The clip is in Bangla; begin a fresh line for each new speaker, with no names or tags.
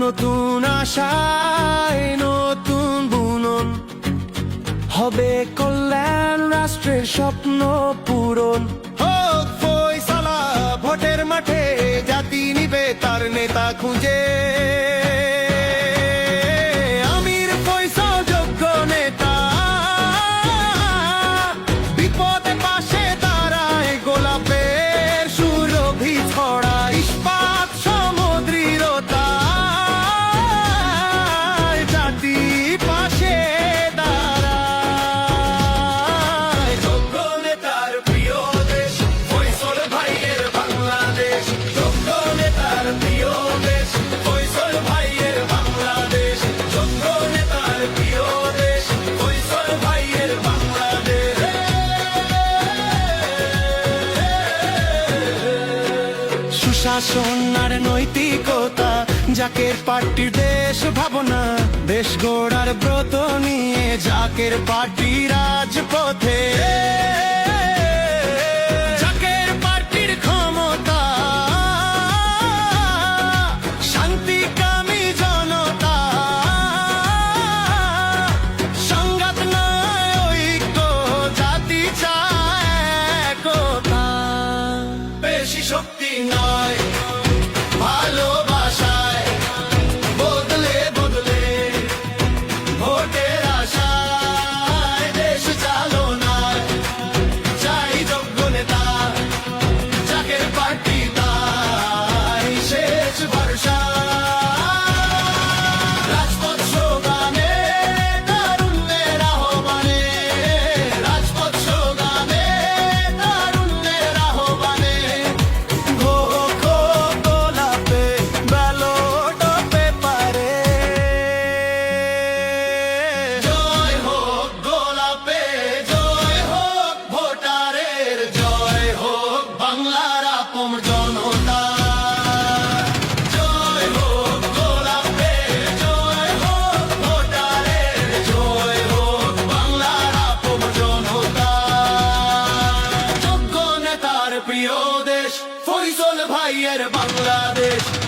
নতুন আশায়, নতুন বুনন। হবে কল্যাণ রাষ্ট্রের স্বপ্ন পূরণ। ভোটের মাঠে জাতি নিবে তার নেতা খুঁজে। সুশাসন আর নৈতিকতা জাকের পার্টির দেশ ভাবনা দেশ গোড়ার ব্রত নিয়ে জাকের পার্টিরা প্রিয় দেশ ফরিসল ভাইয়ের বাংলাদেশ।